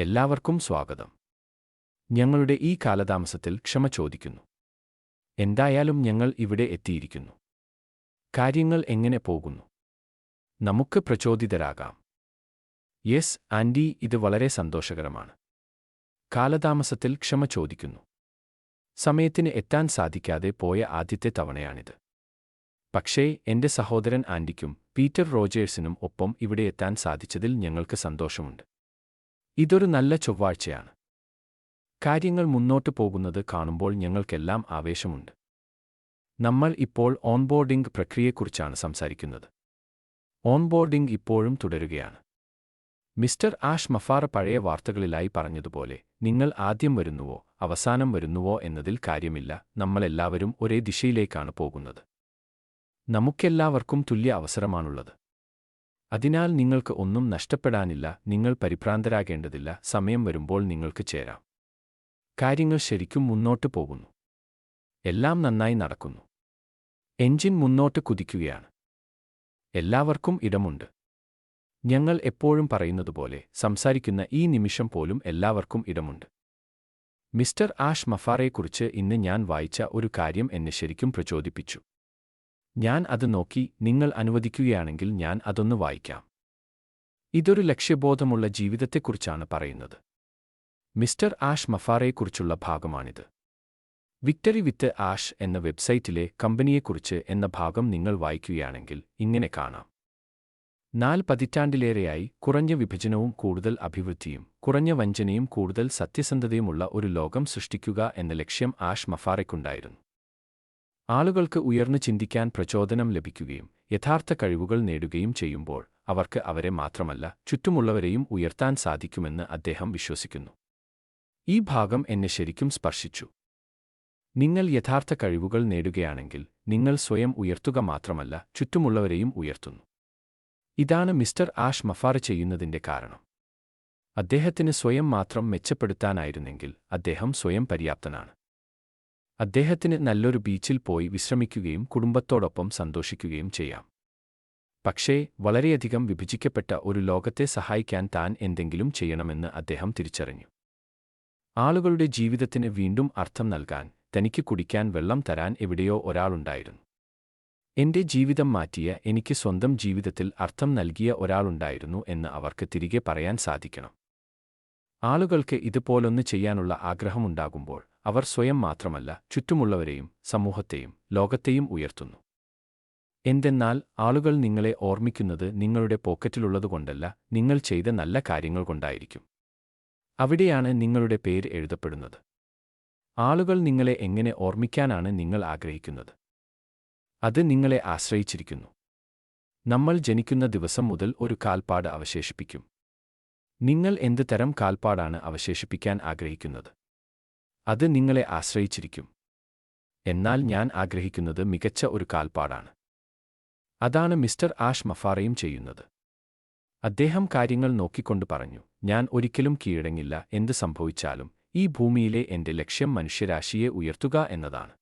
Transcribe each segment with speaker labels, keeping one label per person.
Speaker 1: എല്ലാവർക്കും സ്വാഗതം. ഞങ്ങളുടെ ഈ കാലതാമസത്തിൽ ക്ഷമ ചോദിക്കുന്നു. എന്തായാലും ഞങ്ങൾ ഇവിടെ എത്തിയിരിക്കുന്നു. കാര്യങ്ങൾ എങ്ങനെ പോകുന്നു? നമുക്ക് പ്രചോദിതരാകാം. യെസ് ആൻഡി ഇത് വളരെ സന്തോഷകരമാണ്. കാലതാമസത്തിൽ ക്ഷമ ചോദിക്കുന്നു. സമയത്തിന് എത്താൻ സാധിക്കാതെ പോയ ആദ്യത്തെ തവണയാണിത്. പക്ഷേ എന്റെ സഹോദരൻ ആൻഡിക്കും പീറ്റർ റോജേഴ്സിനും ഒപ്പം ഇവിടെ എത്താൻ സാധിച്ചതിൽ ഞങ്ങൾക്ക് സന്തോഷമുണ്ട്. ഇതൊരു നല്ല ചൊവ്വാഴ്ചയാണ്. കാര്യങ്ങൾ മുന്നോട്ട് പോകുന്നത് കാണുമ്പോൾ ഞങ്ങൾക്കെല്ലാം ആവേശമുണ്ട്. നമ്മൾ ഇപ്പോൾ ഓൺബോർഡിംഗ് പ്രക്രിയയെക്കുറിച്ചാണ് സംസാരിക്കുന്നത്. ഓൺബോർഡിംഗ് ഇപ്പോഴും തുടരുകയാണ്. മിസ്റ്റർ ആഷ് മഫാറ പഴയ വാർത്തകളിലായി പറഞ്ഞതുപോലെ നിങ്ങൾ ആദ്യം വരുന്നുവോ അവസാനം വരുന്നുവോ എന്നതിൽ കാര്യമില്ല നമ്മളെല്ലാവരും ഒരേ ദിശയിലേക്കാണ് പോകുന്നത്. നമുക്കെല്ലാവർക്കും തുല്യ അവസരമാണുള്ളത്. അതിനാൽ നിങ്ങൾക്ക് ഒന്നും നഷ്ടപ്പെടാനില്ല നിങ്ങൾ പരിഭ്രാന്തരാകേണ്ടതില്ല സമയം വരുമ്പോൾ നിങ്ങൾക്ക് ചേരാം. കാര്യങ്ങൾ ശരിക്കും മുന്നോട്ട് പോകുന്നു. എല്ലാം നന്നായി നടക്കുന്നു. എഞ്ചിൻ മുന്നോട്ട് കുതിക്കുകയാണ്. എല്ലാവർക്കും ഇടമുണ്ട്. ഞങ്ങൾ എപ്പോഴും പറയുന്നതുപോലെ സംസാരിക്കുന്ന ഈ നിമിഷം പോലും എല്ലാവർക്കും ഇടമുണ്ട്. മിസ്റ്റർ ആഷ് മഫാറയെക്കുറിച്ച് ഇന്ന് ഞാൻ വായിച്ച ഒരു കാര്യം എന്നെ ശരിക്കും പ്രചോദിപ്പിച്ചു. ഞാൻ അത് നോക്കി നിങ്ങൾ അനുവദിക്കുകയാണെങ്കിൽ ഞാൻ അതൊന്ന് വായിക്കാം. ഇതൊരു ലക്ഷ്യബോധമുള്ള ജീവിതത്തെക്കുറിച്ചാണ് പറയുന്നത്. മിസ്റ്റർ ആഷ് മഫാറയെക്കുറിച്ചുള്ള ഭാഗമാണിത്. വിക്ടറി വിത്ത് ആഷ് എന്ന വെബ്സൈറ്റിലെ കമ്പനിയെക്കുറിച്ച് എന്ന ഭാഗം നിങ്ങൾ വായിക്കുകയാണെങ്കിൽ ഇങ്ങനെ കാണാം. നാല് പതിറ്റാണ്ടിലേറെയായി കുറഞ്ഞ വിഭജനവും കൂടുതൽ അഭിവൃദ്ധിയും കുറഞ്ഞ വഞ്ചനയും കൂടുതൽ സത്യസന്ധതയുമുള്ള ഒരു ലോകം സൃഷ്ടിക്കുക എന്ന ലക്ഷ്യം ആഷ് മഫാറയ്ക്കുണ്ടായിരുന്നു ആളുകൾക്ക് ഉയർന്നു ചിന്തിക്കാൻ പ്രചോദനം ലഭിക്കുകയും യഥാർത്ഥ കഴിവുകൾ നേടുകയും ചെയ്യുമ്പോൾ അവർക്ക് അവരെ മാത്രമല്ല ചുറ്റുമുള്ളവരെയും ഉയർത്താൻ സാധിക്കുമെന്ന് അദ്ദേഹം വിശ്വസിക്കുന്നു. ഈ ഭാഗം എന്നെ ശരിക്കും സ്പർശിച്ചു. നിങ്ങൾ യഥാർത്ഥ കഴിവുകൾ നേടുകയാണെങ്കിൽ നിങ്ങൾ സ്വയം ഉയർത്തുക മാത്രമല്ല ചുറ്റുമുള്ളവരെയും ഉയർത്തുന്നു. ഇതാണ് മിസ്റ്റർ ആഷ് മഫാർ ചെയ്യുന്നതിന്റെ കാരണം. അദ്ദേഹത്തിന് സ്വയം മാത്രം മെച്ചപ്പെടുത്താനായിരുന്നെങ്കിൽ അദ്ദേഹം സ്വയം പര്യാപ്തനാണ്. അദ്ദേഹത്തിന് നല്ലൊരു ബീച്ചിൽ പോയി വിശ്രമിക്കുകയും കുടുംബത്തോടൊപ്പം സന്തോഷിക്കുകയും ചെയ്യാം. പക്ഷേ വളരെയധികം വിഭജിക്കപ്പെട്ട ഒരു ലോകത്തെ സഹായിക്കാൻ താൻ എന്തെങ്കിലും ചെയ്യണമെന്ന് അദ്ദേഹം തിരിച്ചറിഞ്ഞു. ആളുകളുടെ ജീവിതത്തിന് വീണ്ടും അർത്ഥം നൽകാൻ തനിക്ക് കുടിക്കാൻ വെള്ളം തരാൻ എവിടെയോ ഒരാളുണ്ടായിരുന്നു. എന്റെ ജീവിതം മാറ്റിയ എനിക്ക് സ്വന്തം ജീവിതത്തിൽ അർത്ഥം നൽകിയ ഒരാളുണ്ടായിരുന്നു എന്ന് അവർക്ക് തിരികെ പറയാൻ സാധിക്കണം. ആളുകൾക്ക് ഇതുപോലൊന്ന് ചെയ്യാനുള്ള ആഗ്രഹമുണ്ടാകുമ്പോൾ അവർ സ്വയം മാത്രമല്ല ചുറ്റുമുള്ളവരെയും സമൂഹത്തെയും ലോകത്തെയും ഉയർത്തുന്നു. എന്തെന്നാൽ ആളുകൾ നിങ്ങളെ ഓർമ്മിക്കുന്നത് നിങ്ങളുടെ പോക്കറ്റിലുള്ളതുകൊണ്ടല്ല നിങ്ങൾ ചെയ്ത നല്ല കാര്യങ്ങൾ കൊണ്ടായിരിക്കും. അവിടെയാണ് നിങ്ങളുടെ പേര് എഴുതപ്പെടുന്നത്. ആളുകൾ നിങ്ങളെ എങ്ങനെ ഓർമ്മിക്കാനാണ് നിങ്ങൾ ആഗ്രഹിക്കുന്നത്? അത് നിങ്ങളെ ആശ്രയിച്ചിരിക്കുന്നു. നമ്മൾ ജനിക്കുന്ന ദിവസം മുതൽ ഒരു കാൽപ്പാട് അവശേഷിപ്പിക്കും. നിങ്ങൾ എന്ത് തരം കാൽപ്പാടാണ് അവശേഷിപ്പിക്കാൻ ആഗ്രഹിക്കുന്നത്? അത് നിങ്ങളെ ആശ്രയിച്ചിരിക്കും. എന്നാൽ ഞാൻ ആഗ്രഹിക്കുന്നത് മികച്ച ഒരു കാൽപ്പാടാണ്. അതാണ് മിസ്റ്റർ ആഷ് മഫാറയും ചെയ്യുന്നത്. അദ്ദേഹം കാര്യങ്ങൾ നോക്കിക്കൊണ്ട് പറഞ്ഞു ഞാൻ ഒരിക്കലും കീഴടങ്ങില്ല എന്ത് സംഭവിച്ചാലും ഈ ഭൂമിയിലെ എന്റെ ലക്ഷ്യം മനുഷ്യരാശിയെ ഉയർത്തുക എന്നതാണ്.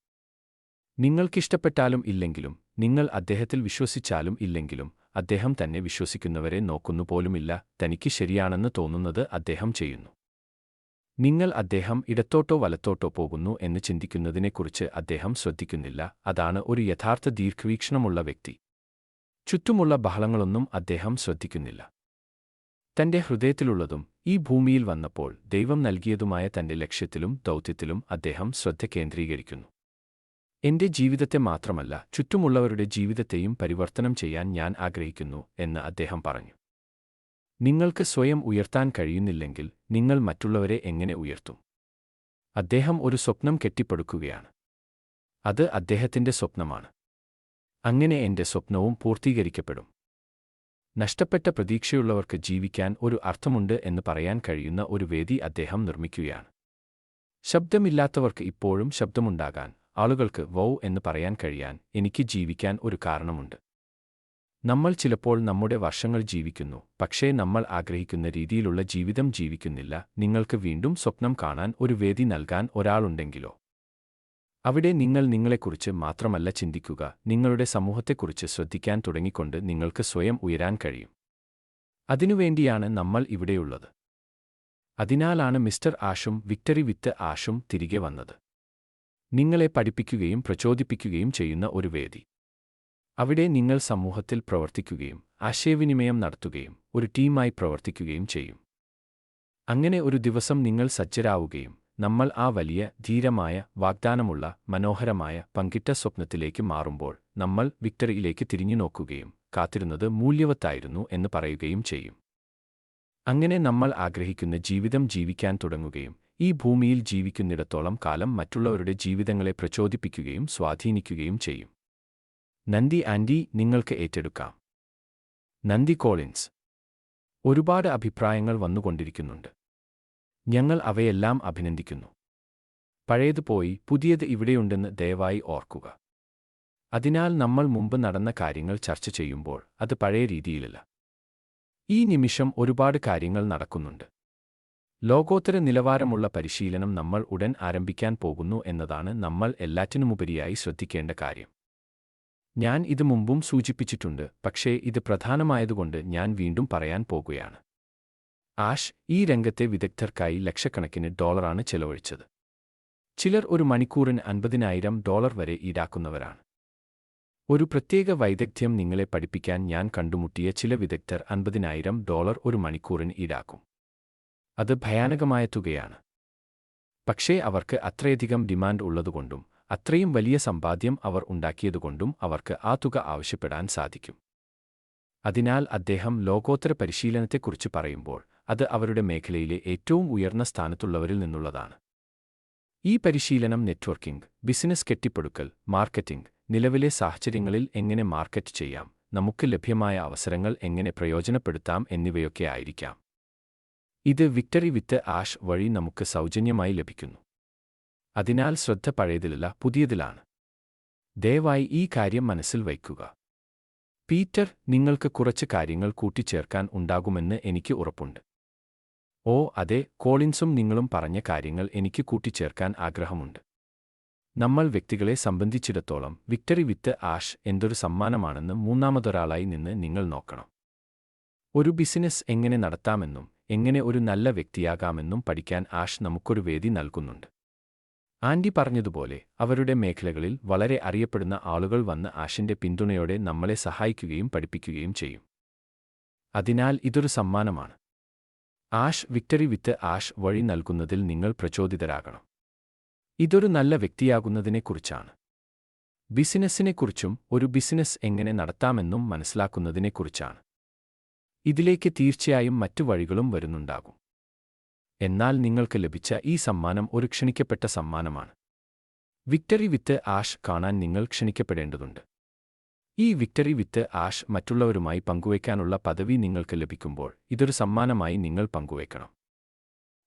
Speaker 1: നിങ്ങൾക്കിഷ്ടപ്പെട്ടാലും ഇല്ലെങ്കിലും നിങ്ങൾ അദ്ദേഹത്തിൽ വിശ്വസിച്ചാലും ഇല്ലെങ്കിലും അദ്ദേഹം തന്നെ വിശ്വസിക്കുന്നവരെ നോക്കുന്നുപോലുമില്ല തനിക്ക് ശരിയാണെന്ന് തോന്നുന്നത് അദ്ദേഹം ചെയ്യുന്നു. നിങ്ങൾ അദ്ദേഹം ഇടത്തോട്ടോ വലത്തോട്ടോ പോകുന്നു എന്ന് ചിന്തിക്കുന്നതിനെക്കുറിച്ച് അദ്ദേഹം ശ്രദ്ധിക്കുന്നില്ല അതാണ് ഒരു യഥാർത്ഥ ദീർഘവീക്ഷണമുള്ള വ്യക്തി. ചുറ്റുമുള്ള ബഹളങ്ങളൊന്നും അദ്ദേഹം ശ്രദ്ധിക്കുന്നില്ല. തന്റെ ഹൃദയത്തിലുള്ളതും ഈ ഭൂമിയിൽ വന്നപ്പോൾ ദൈവം നൽകിയതുമായ തന്റെ ലക്ഷ്യത്തിലും ദൗത്യത്തിലും അദ്ദേഹം ശ്രദ്ധ കേന്ദ്രീകരിക്കുന്നു. എന്റെ ജീവിതത്തെ മാത്രമല്ല ചുറ്റുമുള്ളവരുടെ ജീവിതത്തെയും പരിവർത്തനം ചെയ്യാൻ ഞാൻ ആഗ്രഹിക്കുന്നു എന്ന് അദ്ദേഹം പറഞ്ഞു. നിങ്ങൾക്ക് സ്വയം ഉയർത്താൻ കഴിയുന്നില്ലെങ്കിൽ നിങ്ങൾ മറ്റുള്ളവരെ എങ്ങനെ ഉയർത്തും? അദ്ദേഹം ഒരു സ്വപ്നം കെട്ടിപ്പടുക്കുകയാണ്. അത് അദ്ദേഹത്തിന്റെ സ്വപ്നമാണ്. അങ്ങനെ എന്റെ സ്വപ്നവും പൂർത്തീകരിക്കപ്പെടും. നഷ്ടപ്പെട്ട പ്രതീക്ഷയുള്ളവർക്ക് ജീവിക്കാൻ ഒരു അർത്ഥമുണ്ട് എന്ന് പറയാൻ കഴിയുന്ന ഒരു വേദി അദ്ദേഹം നിർമ്മിക്കുകയാണ്. ശബ്ദമില്ലാത്തവർക്ക് ഇപ്പോഴും ശബ്ദമുണ്ടാകാൻ ആളുകൾക്ക് വൗ എന്ന് പറയാൻ കഴിയാൻ എനിക്ക് ജീവിക്കാൻ ഒരു കാരണമുണ്ട്. നമ്മൾ ചിലപ്പോൾ നമ്മുടെ വർഷങ്ങൾ ജീവിക്കുന്നു പക്ഷേ നമ്മൾ ആഗ്രഹിക്കുന്ന രീതിയിലുള്ള ജീവിതം ജീവിക്കുന്നില്ല. നിങ്ങൾക്ക് വീണ്ടും സ്വപ്നം കാണാൻ ഒരു വേദി നൽകാൻ ഒരാളുണ്ടെങ്കിലോ? അവിടെ നിങ്ങൾ നിങ്ങളെക്കുറിച്ച് മാത്രമല്ല ചിന്തിക്കുക. നിങ്ങളുടെ സമൂഹത്തെക്കുറിച്ച് ശ്രദ്ധിക്കാൻ തുടങ്ങിക്കൊണ്ട് നിങ്ങൾക്ക് സ്വയം ഉയരാൻ കഴിയും. അതിനുവേണ്ടിയാണ് നമ്മൾ ഇവിടെയുള്ളത്. അതിനാലാണ് മിസ്റ്റർ ആഷും വിക്ടറി വിത്ത് ആഷും തിരികെ വന്നത്. നിങ്ങളെ പഠിപ്പിക്കുകയും പ്രചോദിപ്പിക്കുകയും ചെയ്യുന്ന ഒരു വേദി. അവിടെ നിങ്ങൾ സമൂഹത്തിൽ പ്രവർത്തിക്കുകയും ആശയവിനിമയം നടത്തുകയും ഒരു ടീമായി പ്രവർത്തിക്കുകയും ചെയ്യും. അങ്ങനെ ഒരു ദിവസം നിങ്ങൾ സജ്ജരാവുകയും നമ്മൾ ആ വലിയ ധീരമായ വാഗ്ദാനമുള്ള മനോഹരമായ പങ്കിട്ട സ്വപ്നത്തിലേക്ക് മാറുമ്പോൾ നമ്മൾ വിക്ടറിയിലേക്ക് തിരിഞ്ഞു നോക്കുകയും കാത്തിരുന്നത് മൂല്യവത്തായിരുന്നു എന്ന് പറയുകയും ചെയ്യും. അങ്ങനെ നമ്മൾ ആഗ്രഹിക്കുന്ന ജീവിതം ജീവിക്കാൻ തുടങ്ങുകയും ഈ ഭൂമിയിൽ ജീവിക്കുന്നിടത്തോളം കാലം മറ്റുള്ളവരുടെ ജീവിതങ്ങളെ പ്രചോദിപ്പിക്കുകയും സ്വാധീനിക്കുകയും ചെയ്യും. നന്ദി ആൻഡി നിങ്ങൾക്ക് ഏറ്റെടുക്കാം. നന്ദി കോളിൻസ്. ഒരുപാട് അഭിപ്രായങ്ങൾ വന്നുകൊണ്ടിരിക്കുന്നുണ്ട്. ഞങ്ങൾ അവയെല്ലാം അഭിനന്ദിക്കുന്നു. പഴയത് പോയി പുതിയത് ഇവിടെയുണ്ടെന്ന് ദയവായി ഓർക്കുക. അതിനാൽ നമ്മൾ മുമ്പ് നടന്ന കാര്യങ്ങൾ ചർച്ച ചെയ്യുമ്പോൾ അത് പഴയ രീതിയിലല്ല. ഈ നിമിഷം ഒരുപാട് കാര്യങ്ങൾ നടക്കുന്നുണ്ട്. ലോകോത്തര നിലവാരമുള്ള പരിശീലനം നമ്മൾ ഉടൻ ആരംഭിക്കാൻ പോകുന്നു എന്നതാണ് നമ്മൾ എല്ലാറ്റിനുമുപരിയായി ശ്രദ്ധിക്കേണ്ട കാര്യം. ഞാൻ ഇത് മുമ്പും സൂചിപ്പിച്ചിട്ടുണ്ട് പക്ഷേ ഇത് പ്രധാനമായതുകൊണ്ട് ഞാൻ വീണ്ടും പറയാൻ പോകുകയാണ്. ആഷ് ഈ രംഗത്തെ വിദഗ്ധർക്കായി ലക്ഷക്കണക്കിന് ഡോളറാണ് ചെലവഴിച്ചത്. ചിലർ ഒരു മണിക്കൂറിന് അൻപതിനായിരം ഡോളർ വരെ ഈടാക്കുന്നവരാണ്. ഒരു പ്രത്യേക വൈദഗ്ധ്യം നിങ്ങളെ പഠിപ്പിക്കാൻ ഞാൻ കണ്ടുമുട്ടിയ ചില വിദഗ്ധർ അൻപതിനായിരം ഡോളർ ഒരു മണിക്കൂറിന് ഈടാക്കും. അത് ഭയാനകമായ തുകയാണ്. പക്ഷേ അവർക്ക് അത്രയധികം ഡിമാൻഡ് ഉള്ളതുകൊണ്ടും അത്രയും വലിയ സമ്പാദ്യം അവർ ഉണ്ടാക്കിയതുകൊണ്ടും അവർക്ക് ആ തുക ആവശ്യപ്പെടാൻ സാധിക്കും. അതിനാൽ അദ്ദേഹം ലോകോത്തര പരിശീലനത്തെക്കുറിച്ച് പറയുമ്പോൾ അത് അവരുടെ മേഖലയിലെ ഏറ്റവും ഉയർന്ന സ്ഥാനത്തുള്ളവരിൽ നിന്നുള്ളതാണ്. ഈ പരിശീലനം നെറ്റ്വർക്കിംഗ് ബിസിനസ് കെട്ടിപ്പടുക്കൽ മാർക്കറ്റിംഗ് നിലവിലെ സാഹചര്യങ്ങളിൽ എങ്ങനെ മാർക്കറ്റ് ചെയ്യാം നമുക്ക് ലഭ്യമായ അവസരങ്ങൾ എങ്ങനെ പ്രയോജനപ്പെടുത്താം എന്നിവയൊക്കെ ആയിരിക്കാം. ഇത് വിക്ടറി വിത്ത് ആഷ് വഴി നമുക്ക് സൗജന്യമായി ലഭിക്കുന്നു. അതിനാൽ ശ്രദ്ധ പഴയതിലല്ല പുതിയതിലാണ്. ദയവായി ഈ കാര്യം മനസ്സിൽ വയ്ക്കുക. പീറ്റർ നിങ്ങൾക്ക് കുറച്ച് കാര്യങ്ങൾ കൂട്ടിച്ചേർക്കാൻ ഉണ്ടാകുമെന്ന് എനിക്ക് ഉറപ്പുണ്ട്. ഓ അതെ കോളിൻസും നിങ്ങളും പറഞ്ഞ കാര്യങ്ങൾ എനിക്ക് കൂട്ടിച്ചേർക്കാൻ ആഗ്രഹമുണ്ട്. നമ്മൾ വ്യക്തികളെ സംബന്ധിച്ചിടത്തോളം വിക്ടറി വിത്ത് ആഷ് എന്തൊരു സമ്മാനമാണെന്ന് മൂന്നാമതൊരാളായി നിന്ന് നിങ്ങൾ നോക്കണം. ഒരു ബിസിനസ് എങ്ങനെ നടത്താമെന്നും എങ്ങനെ ഒരു നല്ല വ്യക്തിയാകാമെന്നും പഠിക്കാൻ ആഷ് നമുക്കൊരു വേദി നൽകുന്നുണ്ട്. ആൻഡി പറഞ്ഞതുപോലെ അവരുടെ മേഖലകളിൽ വളരെ അറിയപ്പെടുന്ന ആളുകൾ വന്ന് ആഷിന്റെ പിന്തുണയോടെ നമ്മളെ സഹായിക്കുകയും പഠിപ്പിക്കുകയും ചെയ്യും. അതിനാൽ ഇതൊരു സമ്മാനമാണ്. ആഷ് വിക്ടറി വിത്ത് ആഷ് വഴി നൽകുന്നതിൽ നിങ്ങൾ പ്രചോദിതരാകണം. ഇതൊരു നല്ല വ്യക്തിയാകുന്നതിനെക്കുറിച്ചാണ്. ബിസിനസ്സിനെക്കുറിച്ചും ഒരു ബിസിനസ് എങ്ങനെ നടത്താമെന്നും മനസ്സിലാക്കുന്നതിനെക്കുറിച്ചാണ്. ഇതിലേക്ക് തീർച്ചയായും മറ്റു വഴികളും വരുന്നുണ്ടാകും. എന്നാൽ നിങ്ങൾക്ക് ലഭിച്ച ഈ സമ്മാനം ഒരു ക്ഷണിക്കപ്പെട്ട സമ്മാനമാണ്. വിക്ടറി വിത്ത് ആഷ് കാണാൻ നിങ്ങൾ ക്ഷണിക്കപ്പെടേണ്ടതുണ്ട്. ഈ വിക്ടറി വിത്ത് ആഷ് മറ്റുള്ളവരുമായി പങ്കുവയ്ക്കാനുള്ള പദവി നിങ്ങൾക്ക് ലഭിക്കുമ്പോൾ ഇതൊരു സമ്മാനമായി നിങ്ങൾ പങ്കുവയ്ക്കണം.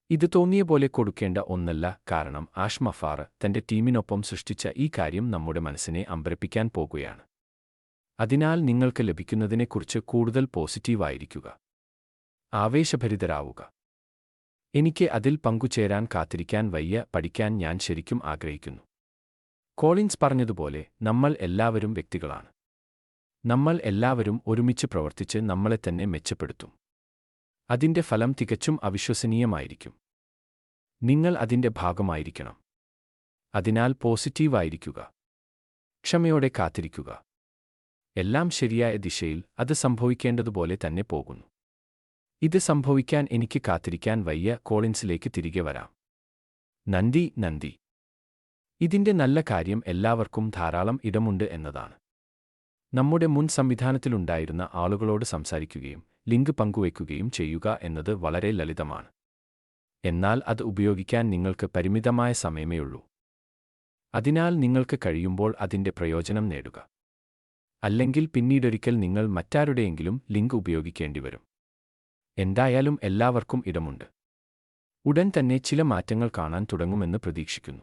Speaker 1: ഇത് തോന്നിയ പോലെ കൊടുക്കേണ്ട ഒന്നല്ല കാരണം ആഷ് മഫാർ തന്റെ ടീമിനൊപ്പം സൃഷ്ടിച്ച ഈ കാര്യം നമ്മുടെ മനസ്സിനെ അമ്പരപ്പിക്കാൻ പോകുകയാണ്. അതിനാൽ നിങ്ങൾക്ക് ലഭിക്കുന്നതിനെക്കുറിച്ച് കൂടുതൽ പോസിറ്റീവായിരിക്കുക. ആവേശഭരിതരാവുക. എനിക്ക് അതിൽ പങ്കുചേരാൻ കാത്തിരിക്കാൻ വയ്യ പഠിക്കാൻ ഞാൻ ശരിക്കും ആഗ്രഹിക്കുന്നു. കോളിൻസ് പറഞ്ഞതുപോലെ നമ്മൾ എല്ലാവരും വ്യക്തികളാണ്. നമ്മൾ എല്ലാവരും ഒരുമിച്ച് പ്രവർത്തിച്ച് നമ്മളെ തന്നെ മെച്ചപ്പെടുത്തും. അതിന്റെ ഫലം തികച്ചും അവിശ്വസനീയമായിരിക്കും. നിങ്ങൾ അതിന്റെ ഭാഗമായിരിക്കണം. അതിനാൽ പോസിറ്റീവായിരിക്കുക. ക്ഷമയോടെ കാത്തിരിക്കുക. എല്ലാം ശരിയായ ദിശയിൽ അത് സംഭവിക്കേണ്ടതുപോലെ തന്നെ പോകുന്നു. ഇത് സംഭവിക്കാൻ എനിക്ക് കാത്തിരിക്കാൻ വയ്യ കോളിൻസിലേക്ക് തിരികെ വരാം. നന്ദി നന്ദി. ഇതിന്റെ നല്ല കാര്യം എല്ലാവർക്കും ധാരാളം ഇടമുണ്ട് എന്നതാണ്. നമ്മുടെ മുൻ സംവിധാനത്തിലുണ്ടായിരുന്ന ആളുകളോട് സംസാരിക്കുകയും ലിങ്ക് പങ്കുവയ്ക്കുകയും ചെയ്യുക എന്നത് വളരെ ലളിതമാണ്. എന്നാൽ അത് ഉപയോഗിക്കാൻ നിങ്ങൾക്ക് പരിമിതമായ സമയമേയുള്ളൂ അതിനാൽ നിങ്ങൾക്ക് കഴിയുമ്പോൾ അതിന്റെ പ്രയോജനം നേടുക. അല്ലെങ്കിൽ പിന്നീടൊരിക്കൽ നിങ്ങൾ മറ്റാരുടെയെങ്കിലും ലിങ്ക് ഉപയോഗിക്കേണ്ടി വരും എന്തായാലും എല്ലാവർക്കും ഇടമുണ്ട്. ഉടൻ തന്നെ ചില മാറ്റങ്ങൾ കാണാൻ തുടങ്ങുമെന്ന് പ്രതീക്ഷിക്കുന്നു.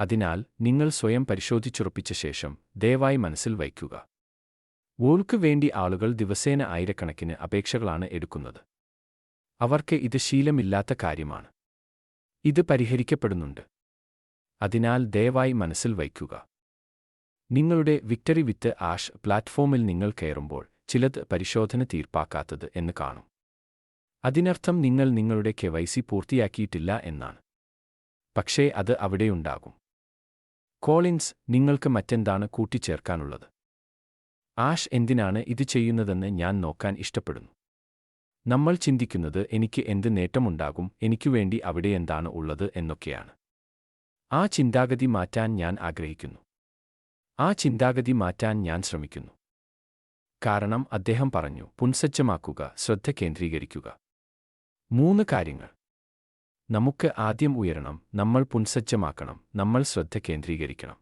Speaker 1: അതിനാൽ നിങ്ങൾ സ്വയം പരിശോധിച്ചുറപ്പിച്ച ശേഷം ദയവായി മനസ്സിൽ വയ്ക്കുക. വോൾക്ക് വേണ്ടി ആളുകൾ ദിവസേന ആയിരക്കണക്കിന് അപേക്ഷകളാണ് എടുക്കുന്നത്. അവർക്ക് ഇത് ശീലമില്ലാത്ത കാര്യമാണ്. ഇത് പരിഹരിക്കപ്പെടുന്നുണ്ട്. അതിനാൽ ദയവായി മനസ്സിൽ വയ്ക്കുക. നിങ്ങളുടെ വിക്ടറി വിത്ത് ആഷ് പ്ലാറ്റ്ഫോമിൽ നിങ്ങൾ കയറുമ്പോൾ ചിലത് പരിശോധന തീർപ്പാക്കാത്തത് എന്ന് കാണും. അതിനർത്ഥം നിങ്ങൾ നിങ്ങളുടെ കെവൈസി പൂർത്തിയാക്കിയിട്ടില്ല എന്നാണ്. പക്ഷേ അത് അവിടെയുണ്ടാകും. കോളിൻസ് നിങ്ങൾക്ക് മറ്റെന്താണ് കൂട്ടിച്ചേർക്കാനുള്ളത്? ആഷ് എന്തിനാണ് ഇത് ചെയ്യുന്നതെന്ന് ഞാൻ നോക്കാൻ ഇഷ്ടപ്പെടുന്നു. നമ്മൾ ചിന്തിക്കുന്നത് എനിക്ക് എന്ത് നേട്ടമുണ്ടാകും എനിക്കുവേണ്ടി അവിടെ എന്താണ് ഉള്ളത് എന്നൊക്കെയാണ്. ആ ചിന്താഗതി മാറ്റാൻ ഞാൻ ആഗ്രഹിക്കുന്നു. ആ ചിന്താഗതി മാറ്റാൻ ഞാൻ ശ്രമിക്കുന്നു. കാരണം അദ്ദേഹം പറഞ്ഞു പുൻസജ്ജമാക്കുക ശ്രദ്ധ കേന്ദ്രീകരിക്കുക. മൂന്ന് കാര്യങ്ങൾ. നമുക്ക് ആദ്യം ഉയരണം നമ്മൾ പുൻസജ്ജമാക്കണം നമ്മൾ ശ്രദ്ധ കേന്ദ്രീകരിക്കണം.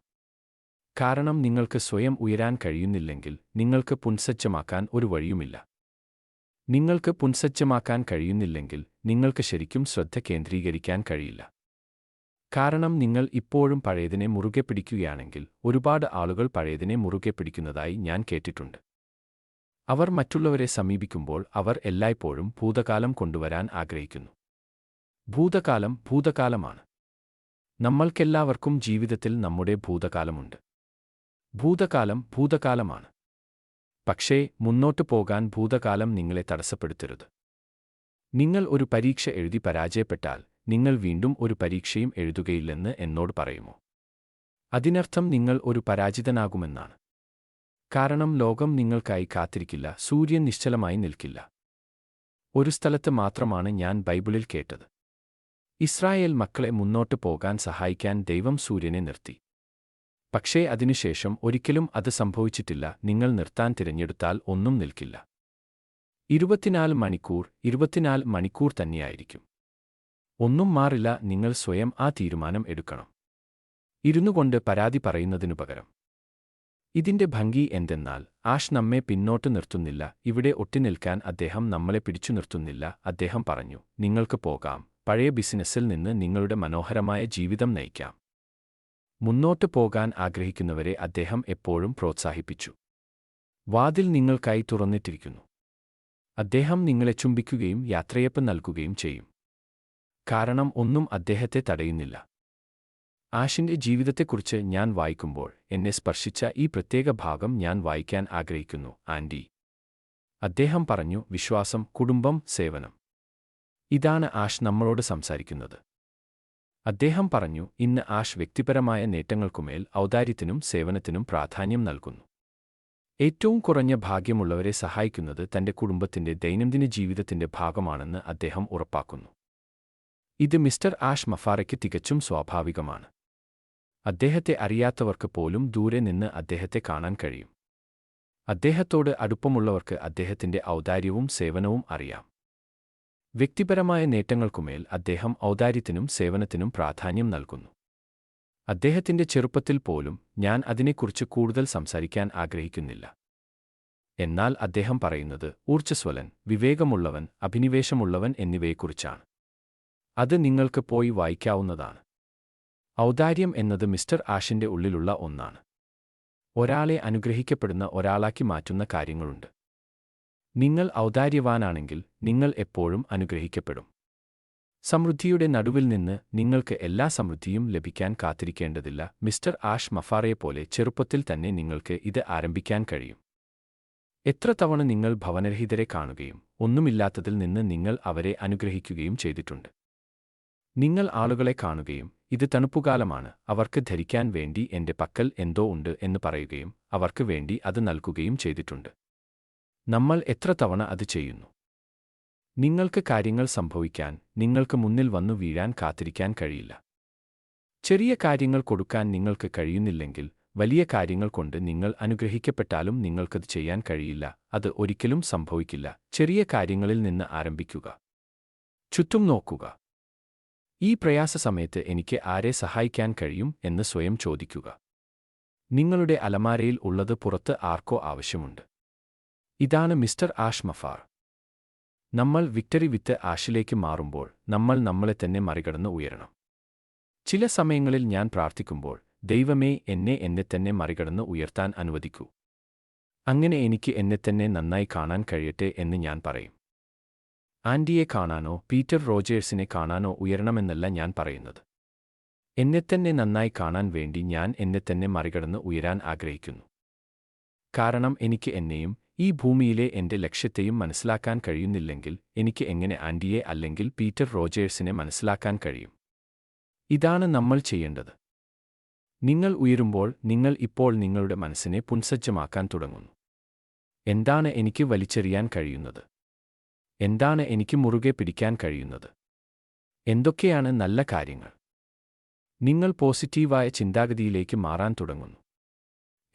Speaker 1: കാരണം നിങ്ങൾക്ക് സ്വയം ഉയരാൻ കഴിയുന്നില്ലെങ്കിൽ നിങ്ങൾക്ക് പുൻസജ്ജമാക്കാൻ ഒരു വഴിയുമില്ല. നിങ്ങൾക്ക് പുൻസജ്ജമാക്കാൻ കഴിയുന്നില്ലെങ്കിൽ നിങ്ങൾക്ക് ശരിക്കും ശ്രദ്ധ കേന്ദ്രീകരിക്കാൻ കഴിയില്ല. കാരണം നിങ്ങൾ ഇപ്പോഴും പഴയതിനെ മുറുകെ പിടിക്കുകയാണെങ്കിൽ ഒരുപാട് ആളുകൾ പഴയതിനെ മുറുകെ പിടിക്കുന്നതായി ഞാൻ കേട്ടിട്ടുണ്ട്. അവർ മറ്റുള്ളവരെ സമീപിക്കുമ്പോൾ അവർ എല്ലായ്പ്പോഴും ഭൂതകാലം കൊണ്ടുവരാൻ ആഗ്രഹിക്കുന്നു. ഭൂതകാലം ഭൂതകാലമാണ്. നമ്മൾക്കെല്ലാവർക്കും ജീവിതത്തിൽ നമ്മുടെ ഭൂതകാലമുണ്ട്. ഭൂതകാലം ഭൂതകാലമാണ്. പക്ഷേ മുന്നോട്ടു പോകാൻ ഭൂതകാലം നിങ്ങളെ തടസ്സപ്പെടുത്തരുത്. നിങ്ങൾ ഒരു പരീക്ഷ എഴുതി പരാജയപ്പെട്ടാൽ നിങ്ങൾ വീണ്ടും ഒരു പരീക്ഷയും എഴുതുകയില്ലെന്ന് എന്നോട് പറയുമോ? അതിനർത്ഥം നിങ്ങൾ ഒരു പരാജിതനാകുമെന്നാണ്. കാരണം ലോകം നിങ്ങൾക്കായി കാത്തിരിക്കില്ല സൂര്യൻ നിശ്ചലമായി നിൽക്കില്ല. ഒരു സ്ഥലത്ത് മാത്രമാണ് ഞാൻ ബൈബിളിൽ കേട്ടത്. ഇസ്രായേൽ മക്കളെ മുന്നോട്ട് പോകാൻ സഹായിക്കാൻ ദൈവം സൂര്യനെ നിർത്തി. പക്ഷേ അതിനുശേഷം ഒരിക്കലും അത് സംഭവിച്ചിട്ടില്ല നിങ്ങൾ നിർത്താൻ തിരഞ്ഞെടുത്താൽ ഒന്നും നിൽക്കില്ല. ഇരുപത്തിനാല് മണിക്കൂർ ഇരുപത്തിനാല് മണിക്കൂർ തന്നെയായിരിക്കും. ഒന്നും മാറില്ല നിങ്ങൾ സ്വയം ആ തീരുമാനം എടുക്കണം. ഇരുന്നു കൊണ്ട് പരാതി പറയുന്നതിനു പകരം. ഇതിന്റെ ഭംഗി എന്തെന്നാൽ ആഷ് നമ്മെ പിന്നോട്ട് നിർത്തുന്നില്ല ഇവിടെ ഒട്ടിനിൽക്കാൻ അദ്ദേഹം നമ്മളെ പിടിച്ചു നിർത്തുന്നില്ല അദ്ദേഹം പറഞ്ഞു നിങ്ങൾക്ക് പോകാം പഴയ ബിസിനസ്സിൽ നിന്ന് നിങ്ങളുടെ മനോഹരമായ ജീവിതം നയിക്കാം. മുന്നോട്ട് പോകാൻ ആഗ്രഹിക്കുന്നവരെ അദ്ദേഹം എപ്പോഴും പ്രോത്സാഹിപ്പിച്ചു. വാതിൽ നിങ്ങൾക്കായി തുറന്നിട്ടിരിക്കുന്നു. അദ്ദേഹം നിങ്ങളെ ചുംബിക്കുകയും യാത്രയപ്പ് നൽകുകയും ചെയ്യും. കാരണം ഒന്നും അദ്ദേഹത്തെ തടയുന്നില്ല. ആഷിന്റെ ജീവിതത്തെക്കുറിച്ച് ഞാൻ വായിക്കുമ്പോൾ എന്നെ സ്പർശിച്ച ഈ പ്രത്യേക ഭാഗം ഞാൻ വായിക്കാൻ ആഗ്രഹിക്കുന്നു ആൻഡി. അദ്ദേഹം പറഞ്ഞു വിശ്വാസം കുടുംബം സേവനം. ഇതാണ് ആഷ് നമ്മളോട് സംസാരിക്കുന്നത്. അദ്ദേഹം പറഞ്ഞു ഇന്ന് ആഷ് വ്യക്തിപരമായ നേട്ടങ്ങൾക്കുമേൽ ഔദാര്യത്തിനും സേവനത്തിനും പ്രാധാന്യം നൽകുന്നു. ഏറ്റവും കുറഞ്ഞ ഭാഗ്യമുള്ളവരെ സഹായിക്കുന്നത് തന്റെ കുടുംബത്തിന്റെ ദൈനംദിന ജീവിതത്തിന്റെ ഭാഗമാണെന്ന് അദ്ദേഹം ഉറപ്പാക്കുന്നു. ഇത് മിസ്റ്റർ ആഷ് മഫാറയ്ക്ക് തികച്ചും സ്വാഭാവികമാണ്. അദ്ദേഹത്തെ അറിയാത്തവർക്ക് പോലും ദൂരെ നിന്ന് അദ്ദേഹത്തെ കാണാൻ കഴിയും. അദ്ദേഹത്തോട് അടുപ്പമുള്ളവർക്ക് അദ്ദേഹത്തിന്റെ ഔദാര്യവും സേവനവും അറിയാം. വ്യക്തിപരമായ നേട്ടങ്ങൾക്കുമേൽ അദ്ദേഹം ഔദാര്യത്തിനും സേവനത്തിനും പ്രാധാന്യം നൽകുന്നു. അദ്ദേഹത്തിന്റെ ചെറുപ്പത്തിൽ പോലും ഞാൻ അതിനെക്കുറിച്ച് കൂടുതൽ സംസാരിക്കാൻ ആഗ്രഹിക്കുന്നില്ല. എന്നാൽ അദ്ദേഹം പറയുന്നത് ഊർജസ്വലൻ വിവേകമുള്ളവൻ അഭിനിവേശമുള്ളവൻ എന്നിവയെക്കുറിച്ചാണ്. അത് നിങ്ങൾക്ക് പോയി വായിക്കാവുന്നതാണ്. ഔദാര്യം എന്നത് മിസ്റ്റർ ആഷിന്റെ ഉള്ളിലുള്ള ഒന്നാണ്. ഒരാളെ അനുഗ്രഹിക്കപ്പെടുന്ന ഒരാളാക്കി മാറ്റുന്ന കാര്യങ്ങളുണ്ട്. നിങ്ങൾ ഔദാര്യവാനാണെങ്കിൽ നിങ്ങൾ എപ്പോഴും അനുഗ്രഹിക്കപ്പെടും. സമൃദ്ധിയുടെ നടുവിൽ നിന്ന് നിങ്ങൾക്ക് എല്ലാ സമൃദ്ധിയും ലഭിക്കാൻ കാത്തിരിക്കേണ്ടതില്ല. മിസ്റ്റർ ആഷ് മഫാറയെപ്പോലെ ചെറുപ്പത്തിൽ തന്നെ നിങ്ങൾക്ക് ഇത് ആരംഭിക്കാൻ കഴിയും. എത്ര തവണ നിങ്ങൾ ഭവനരഹിതരെ കാണുകയും ഒന്നുമില്ലാത്തതിൽ നിന്ന് നിങ്ങൾ അവരെ അനുഗ്രഹിക്കുകയും ചെയ്തിട്ടുണ്ട്. നിങ്ങൾ ആളുകളെ കാണുകയും ഇത് തണുപ്പുകാലമാണ് അവർക്ക് ധരിക്കാൻ വേണ്ടി എന്റെ പക്കൽ എന്തോ ഉണ്ട് എന്ന് പറയുകയും അവർക്ക് വേണ്ടി അത് നൽകുകയും ചെയ്തിട്ടുണ്ട്. നമ്മൾ എത്ര തവണ അത് ചെയ്യുന്നു? നിങ്ങൾക്ക് കാര്യങ്ങൾ സംഭവിക്കാൻ നിങ്ങൾക്ക് മുന്നിൽ വന്നു വീഴാൻ കാത്തിരിക്കാൻ കഴിയില്ല. ചെറിയ കാര്യങ്ങൾ കൊടുക്കാൻ നിങ്ങൾക്ക് കഴിയുന്നില്ലെങ്കിൽ വലിയ കാര്യങ്ങൾ കൊണ്ട് നിങ്ങൾ അനുഗ്രഹിക്കപ്പെട്ടാലും നിങ്ങൾക്കത് ചെയ്യാൻ കഴിയില്ല അത് ഒരിക്കലും സംഭവിക്കില്ല. ചെറിയ കാര്യങ്ങളിൽ നിന്ന് ആരംഭിക്കുക. ചുറ്റും നോക്കുക. ഈ പ്രയാസ സമയത്ത് എനിക്ക് ആരെ സഹായിക്കാൻ കഴിയും എന്ന് സ്വയം ചോദിക്കുക. നിങ്ങളുടെ അലമാരയിൽ ഉള്ളത് പുറത്ത് ആർക്കോ ആവശ്യമുണ്ട്. ഇതാണ് മിസ്റ്റർ ആഷ് മഫാർ നമ്മൾ വിക്ടറി വിത്ത് ആഷിലേക്ക് മാറുമ്പോൾ നമ്മൾ നമ്മളെ തന്നെ മറികടന്ന് ഉയരണം. ചില സമയങ്ങളിൽ ഞാൻ പ്രാർത്ഥിക്കുമ്പോൾ ദൈവമേ എന്നെ എന്നെ തന്നെ മറികടന്ന് ഉയർത്താൻ അനുവദിക്കൂ. അങ്ങനെ എനിക്ക് എന്നെ തന്നെ നന്നായി കാണാൻ കഴിയട്ടെ എന്ന് ഞാൻ പറയും. ആൻഡിയെ കാണാനോ പീറ്റർ റോജേഴ്സിനെ കാണാനോ ഉയരണമെന്നല്ല ഞാൻ പറയുന്നത്. എന്നെ തന്നെ നന്നായി കാണാൻ വേണ്ടി ഞാൻ എന്നെ തന്നെ മറികടന്ന് ഉയരാൻ ആഗ്രഹിക്കുന്നു. കാരണം എനിക്ക് എന്നെയും ഈ ഭൂമിയിലെ എന്റെ ലക്ഷ്യത്തെയും മനസ്സിലാക്കാൻ കഴിയുന്നില്ലെങ്കിൽ എനിക്ക് എങ്ങനെ ആൻഡിയെ അല്ലെങ്കിൽ പീറ്റർ റോജേഴ്സിനെ മനസ്സിലാക്കാൻ കഴിയും? ഇതാണ് നമ്മൾ ചെയ്യേണ്ടത്. നിങ്ങൾ ഉയരുമ്പോൾ നിങ്ങൾ ഇപ്പോൾ നിങ്ങളുടെ മനസ്സിനെ പുൻസജ്ജമാക്കാൻ തുടങ്ങുന്നു. എന്താണ് എനിക്ക് വലിച്ചെറിയാൻ കഴിയുന്നത്? എന്താണ് എനിക്ക് മുറുകെ പിടിക്കാൻ കഴിയുന്നത്? എന്തൊക്കെയാണ് നല്ല കാര്യങ്ങൾ? നിങ്ങൾ പോസിറ്റീവായ ചിന്താഗതിയിലേക്ക് മാറാൻ തുടങ്ങുന്നു.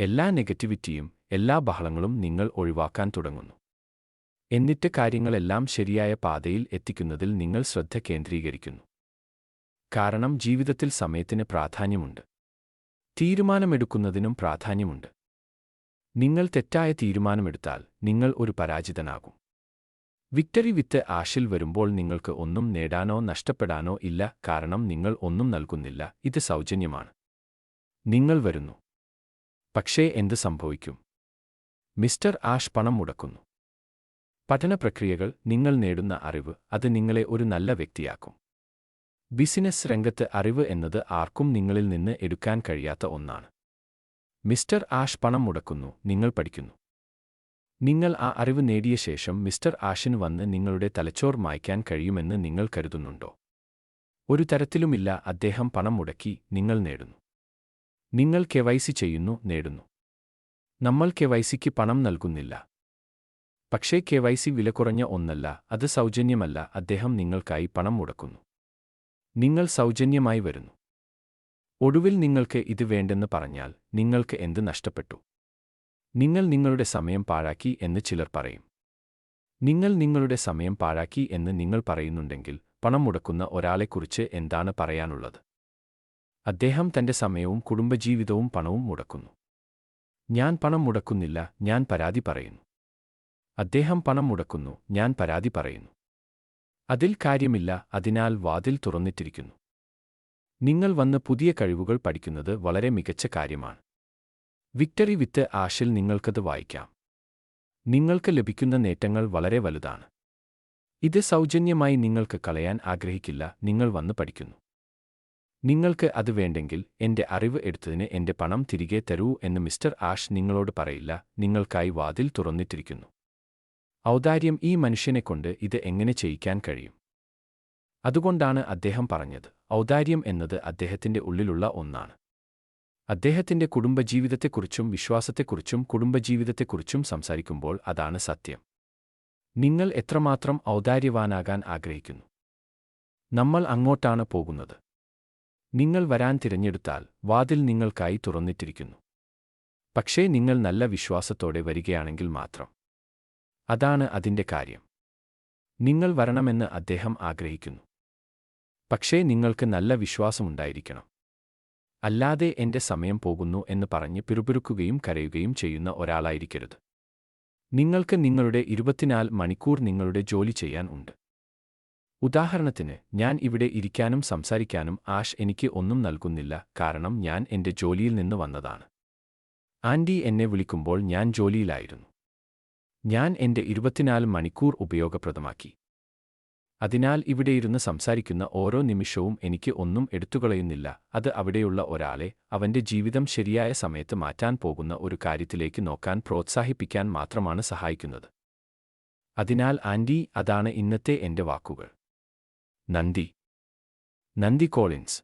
Speaker 1: എല്ലാ നെഗറ്റിവിറ്റിയും എല്ലാ ബഹളങ്ങളും നിങ്ങൾ ഒഴിവാക്കാൻ തുടങ്ങുന്നു. എന്നിട്ട് കാര്യങ്ങളെല്ലാം ശരിയായ പാതയിൽ എത്തിക്കുന്നതിൽ നിങ്ങൾ ശ്രദ്ധ കേന്ദ്രീകരിക്കുന്നു. കാരണം ജീവിതത്തിൽ സമയത്തിന് പ്രാധാന്യമുണ്ട്. തീരുമാനമെടുക്കുന്നതിനും പ്രാധാന്യമുണ്ട്. നിങ്ങൾ തെറ്റായ തീരുമാനമെടുത്താൽ നിങ്ങൾ ഒരു പരാജിതനാകും. വിക്ടറി വിത്ത് ആഷിൽ വരുമ്പോൾ നിങ്ങൾക്ക് ഒന്നും നേടാനോ നഷ്ടപ്പെടാനോ ഇല്ല കാരണം നിങ്ങൾ ഒന്നും നൽകുന്നില്ല. ഇത് സൗജന്യമാണ്. നിങ്ങൾ വരുന്നു. പക്ഷേ എന്ത് സംഭവിക്കും? മിസ്റ്റർ ആഷ് പണം മുടക്കുന്നു. പഠന പ്രക്രിയകൾ നിങ്ങൾ നേടുന്ന അറിവ് അത് നിങ്ങളെ ഒരു നല്ല വ്യക്തിയാക്കും. ബിസിനസ് രംഗത്ത് അറിവ് എന്നത് ആർക്കും നിങ്ങളിൽ നിന്ന് എടുക്കാൻ കഴിയാത്ത ഒന്നാണ്. മിസ്റ്റർ ആഷ് പണം മുടക്കുന്നു നിങ്ങൾ പഠിക്കുന്നു. നിങ്ങൾ ആ അറിവ് നേടിയ ശേഷം മിസ്റ്റർ ആഷിന് വന്ന് നിങ്ങളുടെ തലച്ചോർ മായ്ക്കാൻ കഴിയുമെന്ന് നിങ്ങൾ കരുതുന്നുണ്ടോ? ഒരു തരത്തിലുമില്ല അദ്ദേഹം പണം മുടക്കി നിങ്ങൾ നേടുന്നു. നിങ്ങൾ കെവൈസി ചെയ്യുന്നു നേടുന്നു. നമ്മൾ കെവൈസിക്ക് പണം നൽകുന്നില്ല. പക്ഷേ കെവൈസി വില കുറഞ്ഞ ഒന്നല്ല അത് സൗജന്യമല്ല അദ്ദേഹം നിങ്ങൾക്കായി പണം മുടക്കുന്നു. നിങ്ങൾ സൗജന്യമായി വരുന്നു. ഒടുവിൽ നിങ്ങൾക്ക് ഇത് വേണ്ടെന്ന് പറഞ്ഞാൽ നിങ്ങൾക്ക് എന്ത് നഷ്ടപ്പെട്ടു? നിങ്ങൾ നിങ്ങളുടെ സമയം പാഴാക്കി എന്ന് ചിലർ പറയും. നിങ്ങൾ നിങ്ങളുടെ സമയം പാഴാക്കി എന്ന് നിങ്ങൾ പറയുന്നുണ്ടെങ്കിൽ പണം മുടക്കുന്ന ഒരാളെക്കുറിച്ച് എന്താണ് പറയാനുള്ളത്? അദ്ദേഹം തന്റെ സമയവും കുടുംബജീവിതവും പണവും മുടക്കുന്നു. ഞാൻ പണം മുടക്കുന്നില്ല ഞാൻ പരാതി പറയുന്നു. അദ്ദേഹം പണം മുടക്കുന്നു ഞാൻ പരാതി പറയുന്നു. അതിൽ കാര്യമില്ല അതിനാൽ വാതിൽ തുറന്നിട്ടിരിക്കുന്നു. നിങ്ങൾ വന്ന് പുതിയ കഴിവുകൾ പഠിക്കുന്നത് വളരെ മികച്ച കാര്യമാണ്. വിക്ടറി വിത്ത് ആഷിൽ നിങ്ങൾക്കത് വായിക്കാം. നിങ്ങൾക്ക് ലഭിക്കുന്ന നേട്ടങ്ങൾ വളരെ വലുതാണ്. ഇത് സൗജന്യമായി നിങ്ങൾക്ക് കളയാൻ ആഗ്രഹിക്കില്ല നിങ്ങൾ വന്ന് പഠിക്കുന്നു. നിങ്ങൾക്ക് അത് വേണ്ടെങ്കിൽ എന്റെ അറിവ് എടുത്തതിന് എന്റെ പണം തിരികെ തരൂ എന്ന് മിസ്റ്റർ ആഷ് നിങ്ങളോട് പറയില്ല നിങ്ങൾക്കായി വാതിൽ തുറന്നിട്ടിരിക്കുന്നു. ഔദാര്യം ഈ മനുഷ്യനെക്കൊണ്ട് ഇത് എങ്ങനെ ചെയ്യിക്കാൻ കഴിയും? അതുകൊണ്ടാണ് അദ്ദേഹം പറഞ്ഞത് ഔദാര്യം എന്നത് അദ്ദേഹത്തിന്റെ ഉള്ളിലുള്ള ഒന്നാണ്. അദ്ദേഹത്തിന്റെ കുടുംബജീവിതത്തെക്കുറിച്ചും വിശ്വാസത്തെക്കുറിച്ചും കുടുംബജീവിതത്തെക്കുറിച്ചും സംസാരിക്കുമ്പോൾ അതാണ് സത്യം. നിങ്ങൾ എത്രമാത്രം ഔദാര്യവാനാകാൻ ആഗ്രഹിക്കുന്നു. നമ്മൾ അങ്ങോട്ടാണ് പോകുന്നത്. നിങ്ങൾ വരാൻ തിരഞ്ഞെടുത്താൽ വാതിൽ നിങ്ങൾക്കായി തുറന്നിട്ടിരിക്കുന്നു. പക്ഷേ നിങ്ങൾ നല്ല വിശ്വാസത്തോടെ വരികയാണെങ്കിൽ മാത്രം. അതാണ് അതിന്റെ കാര്യം. നിങ്ങൾ വരണമെന്ന് അദ്ദേഹം ആഗ്രഹിക്കുന്നു. പക്ഷേ നിങ്ങൾക്ക് നല്ല വിശ്വാസമുണ്ടായിരിക്കണം. അല്ലാതെ എന്റെ സമയം പോകുന്നു എന്ന് പറഞ്ഞ് പിറുപിറുക്കുകയും കരയുകയും ചെയ്യുന്ന ഒരാളായിരിക്കരുത്. നിങ്ങൾക്ക് നിങ്ങളുടെ ഇരുപത്തിനാല് മണിക്കൂർ നിങ്ങളുടെ ജോലി ചെയ്യാൻ ഉണ്ട്. ഉദാഹരണത്തിന് ഞാൻ ഇവിടെ ഇരിക്കാനും സംസാരിക്കാനും ആഷ് എനിക്ക് ഒന്നും നൽകുന്നില്ല കാരണം ഞാൻ എന്റെ ജോലിയിൽ നിന്ന് വന്നതാണ്. ആന്റി എന്നെ വിളിക്കുമ്പോൾ ഞാൻ ജോലിയിലായിരുന്നു. ഞാൻ എന്റെ ഇരുപത്തിനാല് മണിക്കൂർ ഉപയോഗപ്രദമാക്കി. അതിനാൽ ഇവിടെ ഇവിടെയിരുന്ന് സംസാരിക്കുന്ന ഓരോ നിമിഷവും എനിക്ക് ഒന്നും എടുത്തുകളയുന്നില്ല. അത് അവിടെയുള്ള ഒരാളെ അവന്റെ ജീവിതം ശരിയായ സമയത്ത് മാറ്റാൻ പോകുന്ന ഒരു കാര്യത്തിലേക്ക് നോക്കാൻ പ്രോത്സാഹിപ്പിക്കാൻ മാത്രമാണ് സഹായിക്കുന്നത്. അതിനാൽ ആൻഡി അതാണ് ഇന്നത്തെ എന്റെ വാക്കുകൾ. നന്ദി. നന്ദി കോളിൻസ്.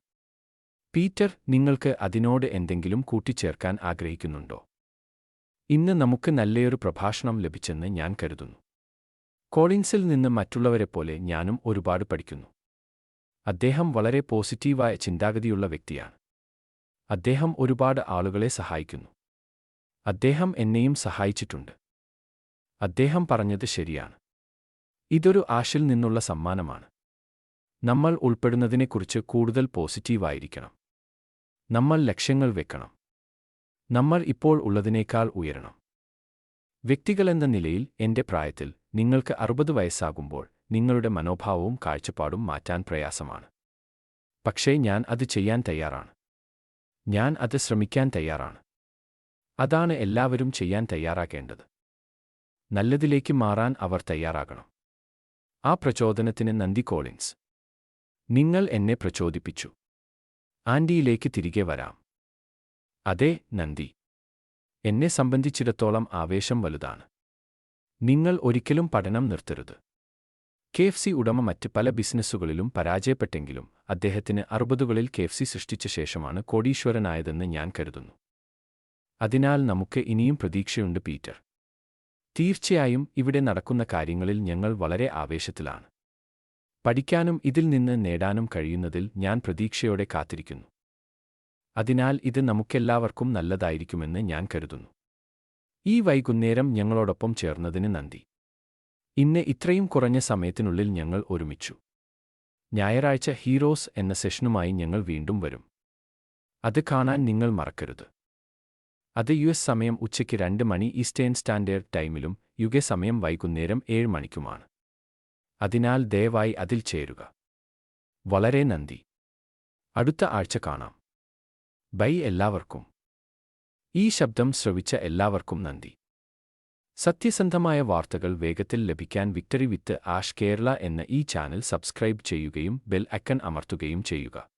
Speaker 1: പീറ്റർ നിങ്ങൾക്ക് അതിനോട് എന്തെങ്കിലും കൂട്ടിച്ചേർക്കാൻ ആഗ്രഹിക്കുന്നുണ്ടോ? ഇന്ന് നമുക്ക് നല്ലയൊരു പ്രഭാഷണം ലഭിച്ചെന്ന് ഞാൻ കരുതുന്നു. കോളിൻസിൽ നിന്ന് മറ്റുള്ളവരെപ്പോലെ ഞാനും ഒരുപാട് പഠിക്കുന്നു. അദ്ദേഹം വളരെ പോസിറ്റീവായ ചിന്താഗതിയുള്ള വ്യക്തിയാണ്. അദ്ദേഹം ഒരുപാട് ആളുകളെ സഹായിക്കുന്നു. അദ്ദേഹം എന്നെയും സഹായിച്ചിട്ടുണ്ട്. അദ്ദേഹം പറഞ്ഞത് ശരിയാണ്. ഇതൊരു ആഷിൽ നിന്നുള്ള സമ്മാനമാണ്. നമ്മൾ ഉൾപ്പെടുന്നതിനെക്കുറിച്ച് കൂടുതൽ പോസിറ്റീവായിരിക്കണം. നമ്മൾ ലക്ഷ്യങ്ങൾ വെക്കണം. നമ്മൾ ഇപ്പോൾ ഉള്ളതിനേക്കാൾ ഉയരണം. വ്യക്തികളെന്ന നിലയിൽ എന്റെ പ്രായത്തിൽ നിങ്ങൾക്ക് അറുപത് വയസ്സാകുമ്പോൾ നിങ്ങളുടെ മനോഭാവവും കാഴ്ചപ്പാടും മാറ്റാൻ പ്രയാസമാണ്. പക്ഷേ ഞാൻ അത് ചെയ്യാൻ തയ്യാറാണ്. ഞാൻ അത് ശ്രമിക്കാൻ തയ്യാറാണ്. അതാണ് എല്ലാവരും ചെയ്യാൻ തയ്യാറാക്കേണ്ടത്. നല്ലതിലേക്ക് മാറാൻ അവർ തയ്യാറാകണം. ആ പ്രചോദനത്തിന് നന്ദി കോളിൻസ്. നിങ്ങൾ എന്നെ പ്രചോദിപ്പിച്ചു. ആൻഡിയിലേക്ക് തിരികെ വരാം. അതെ നന്ദി. എന്നെ സംബന്ധിച്ചിടത്തോളം ആവേശം വലുതാണ്. നിങ്ങൾ ഒരിക്കലും പഠനം നിർത്തരുത്. കെ എഫ് സി ഉടമ മറ്റ് പല ബിസിനസ്സുകളിലും പരാജയപ്പെട്ടെങ്കിലും അദ്ദേഹത്തിന് അറുപതുകളിൽ കെ എഫ് സി സൃഷ്ടിച്ച ശേഷമാണ് കോടീശ്വരനായതെന്ന് ഞാൻ കരുതുന്നു. അതിനാൽ നമുക്ക് ഇനിയും പ്രതീക്ഷയുണ്ട് പീറ്റർ. തീർച്ചയായും ഇവിടെ നടക്കുന്ന കാര്യങ്ങളിൽ ഞങ്ങൾ വളരെ ആവേശത്തിലാണ്. പഠിക്കാനും ഇതിൽ നിന്ന് നേടാനും കഴിയുന്നതിൽ ഞാൻ പ്രതീക്ഷയോടെ കാത്തിരിക്കുന്നു. അതിനാൽ ഇത് നമുക്കെല്ലാവർക്കും നല്ലതായിരിക്കുമെന്ന് ഞാൻ കരുതുന്നു. ഈ വൈകുന്നേരം ഞങ്ങളോടൊപ്പം ചേർന്നതിന് നന്ദി. ഇന്ന് ഇത്രയും കുറഞ്ഞ സമയത്തിനുള്ളിൽ ഞങ്ങൾ ഒരുമിച്ചു. ഞായറാഴ്ച ഹീറോസ് എന്ന സെഷനുമായി ഞങ്ങൾ വീണ്ടും വരും. അത് കാണാൻ നിങ്ങൾ മറക്കരുത്. അത് യു എസ് സമയം ഉച്ചയ്ക്ക് രണ്ട് മണി ഈസ്റ്റേൺ സ്റ്റാൻഡേർഡ് ടൈമിലും യുഗ സമയം വൈകുന്നേരം ഏഴ് മണിക്കുമാണ്. അതിനാൽ ദയവായി അതിൽ ചേരുക. വളരെ നന്ദി. അടുത്ത ആഴ്ച കാണാം. ബൈ എല്ലാവർക്കും. ഈ ശബ്ദം ശ്രവിച്ച എല്ലാവർക്കും നന്ദി. സത്യസന്ധമായ വാർത്തകൾ വേഗത്തിൽ ലഭിക്കാൻ വിക്ടറി വിത്ത് ആഷ് കേരള എന്ന ഈ ചാനൽ സബ്സ്ക്രൈബ് ചെയ്യുകയും ബെൽ അക്കൺ അമർത്തുകയും ചെയ്യുക.